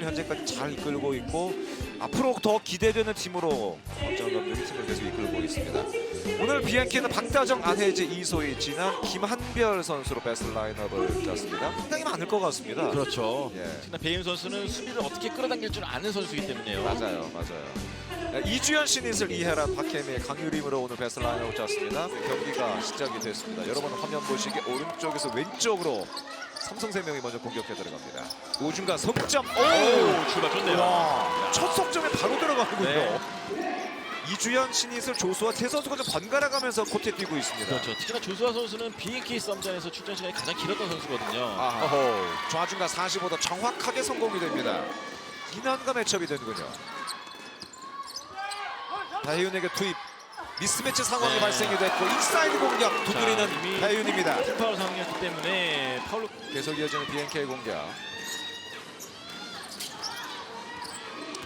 팀을 현재까지 잘 이끌고 있고 앞으로 더 기대되는 팀으로 박정현 감독이 팀을 계속 이끌고 있습니다. 오늘 비앙키는 박다정, 안혜지, 이소희, 진한, 김한별 선수로 베스트 라인업을 짰습니다. 상당히 많을 것 같습니다. 그렇죠. 예. 특히나 배윤 선수는 수비를 어떻게 끌어당길 줄 아는 선수이기 때문에요. 맞아요, 맞아요. 네, 이주연 신이슬 이혜란 박혜미 강유림으로 오늘 베스트 라인업을 짰습니다. 경기가 시작이 됐습니다. 여러분 화면 보시기 오른쪽에서 왼쪽으로 삼성생명이 먼저 공격해 들어갑니다. 우중간 석점. 오! 오, 출발 좋네요. 와, 첫 석점에 바로 들어가는군요. 네. 이주연, 신이슬, 조수와 세 선수가 좀 번갈아 가면서 코트에 뛰고 있습니다. 그렇죠. 특히나 조수아 선수는 BNK 썸전에서 출전 시간이 가장 길었던 선수거든요. 아하. 어허. 좌중간 45도 정확하게 성공이 됩니다. 이난과 매첩이 되는군요. 다혜윤에게 투입. 미스매치 상황이 네. 발생이 됐고 인사이드 공격 자, 두드리는 이미 다혜윤입니다. 팀파울 상황이었기 때문에 파울로 계속 이어지는 BNK 공격.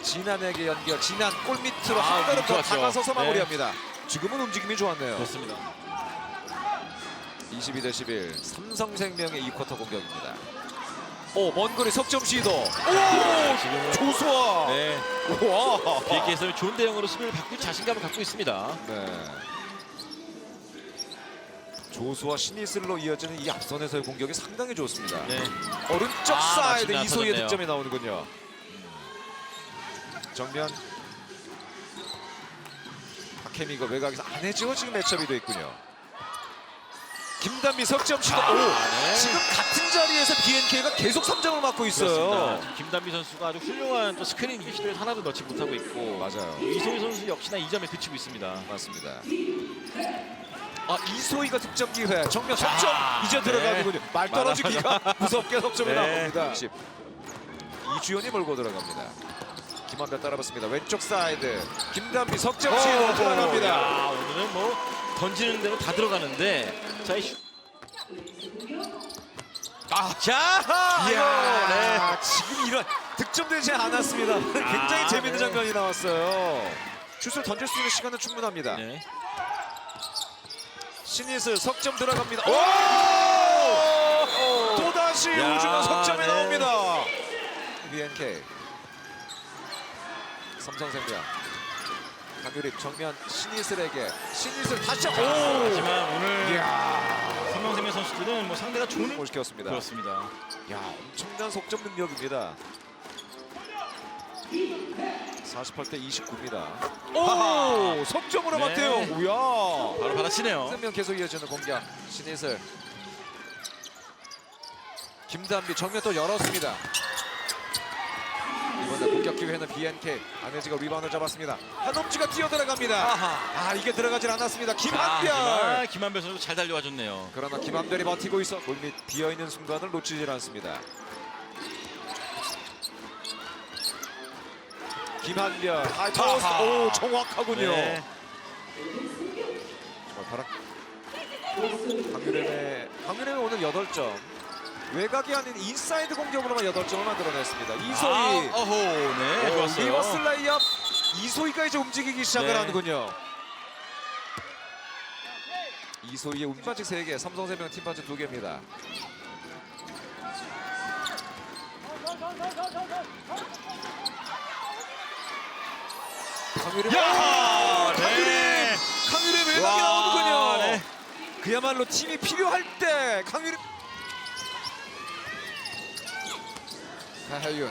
진한에게 연결. 진한 골 밑으로 아, 한 걸음 더. 다가서서 네. 마무리합니다. 지금은 움직임이 좋았네요. 그렇습니다. 22 대 11 삼성생명의 2쿼터 공격입니다. 오, 먼 거리 석점 시도. 오! 지금은 조수아. 네. 와. BNK에서 좋은 대응으로 수비를 바꾸고 자신감을 갖고 있습니다. 네. 조수와 신이슬로 이어지는 이 앞선에서의 공격이 상당히 좋습니다. 네. 오른쪽 아, 사이드 마침내 이소희의 앞서졌네요. 득점이 나오는군요. 정면 박혜미가 외곽에서 안해지고 지금 매첩이 돼 있군요. 김단비 석점 시도. 아, 오, 네. 지금 같은 BNK가 계속 3점을 맞고 있어요. 그렇습니다. 김단비 선수가 아주 훌륭한 또 스크린 시도에 하나도 넣지 못하고 있고 맞아요. 이소희 선수 역시나 이 점에 그치고 있습니다. 맞습니다. 아 이소희가 득점 기회 정면 석점 아, 이제 네. 들어가는군요. 말 떨어지기가 무섭게 석점이 네. 나옵니다. 이주연이 몰고 들어갑니다. 김한별 따라붙습니다. 왼쪽 사이드 김단비 석점 시도 들어갑니다. 야, 오늘은 뭐 던지는 대로 다 들어가는데 자, 이 슛. 아, 자, 이야, 네. 지금 이런 득점되지 않았습니다. 굉장히 아, 재밌는 네. 장면이 나왔어요. 슛을 던질 수 있는 시간은 충분합니다. 네. 신이슬 석점 들어갑니다. 오! 또다시 야, 우중간 석점이 네. 나옵니다. BNK 삼성생명 강유립 정면 신이슬에게 신이슬 다시 오! 삼성생명 선수들은 뭐 상대가 좋은 골 시켰습니다. 그렇습니다. 야 엄청난 속점 능력입니다. 48대 29입니다. 오 석점으로 네. 맞대요. 우야. 바로 받아치네요. 생명 계속 이어지는 공격 신이슬 김단비 정면 또 열었습니다 기회는 BNK 안혜지가 리바운드 잡았습니다 한엄지가 뛰어들어갑니다 아 이게 들어가질 않았습니다 아, 김한별 하지만 김한별 선수 잘 달려와 줬네요. 그러나 김한별이 버티고 있어 골밑 비어있는 순간을 놓치질 않습니다 김한별 아하. 오 정확하군요 네. 정말 바람. 강유렘의 강유렘이 오늘 8점. 외곽이 아닌 인사이드 공격으로만 8점을 만들어냈습니다. 이소희. 아, 어호, 네, 오, 좋았어요. 리버스 레이업. 이소희가 이제 움직이기 시작을 네. 하는군요. 이소희의 움반직 3개, 삼성생명 팀반지 2개입니다. 강유렘. 야, 강유림! 네. 강유림 외곽이 와, 나오는군요. 네. 그야말로 팀이 필요할 때 강유림. 하하윤.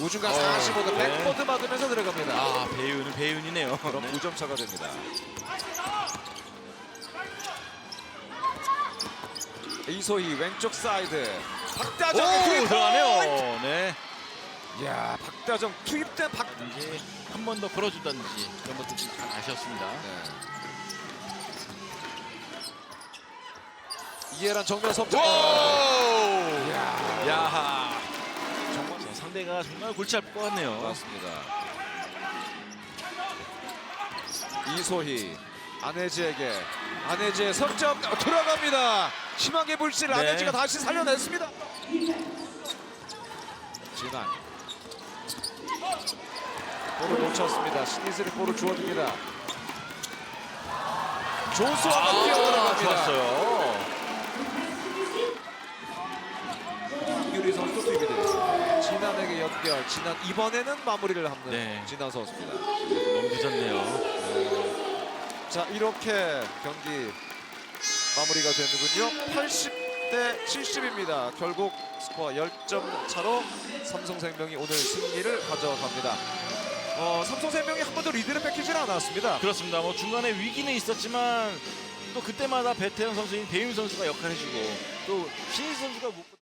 우중간 어, 45도 네. 백보드 맞으면서 들어갑니다. 아, 배윤은 배윤이네요. 그럼 네. 5점 차가 됩니다. 이소희 왼쪽 사이드. 박다정의 오, 들어가네요. 네. 야, 박다정 투입된 박. 이제 한 번 더 걸어주던지 그런 것도 좀 아쉬웠습니다. 네. 이해란 정면! 야, 야하. 정말 저 상대가 정말 골치 아플 것 같네요. 맞습니다. 이소희 안혜지에게 안혜지의 석점 어, 들어갑니다. 희망의 불씨를 네. 안혜지가 다시 살려냈습니다. 진한 볼을 놓쳤습니다. 신이슬이 볼을 주어줍니다. 조수아가 뛰어들어갑니다. 좋았어요. 유리 선 수 투입이 되겠습니다. 진한 진한에게 연결. 진한 이번에는 마무리를 합는 네. 진한 선수입니다. 너무 늦었네요. 자 이렇게 경기 마무리가 되는군요. 80대 70입니다. 결국 스코어 10점 차로 삼성생명이 오늘 승리를 가져갑니다. 어, 삼성생명이 한 번도 리드를 뺏기지는 않았습니다. 그렇습니다. 뭐 중간에 위기는 있었지만 또 그때마다 베테랑 선수인 배윤 선수가 역할해주고 또 신인 선수가 못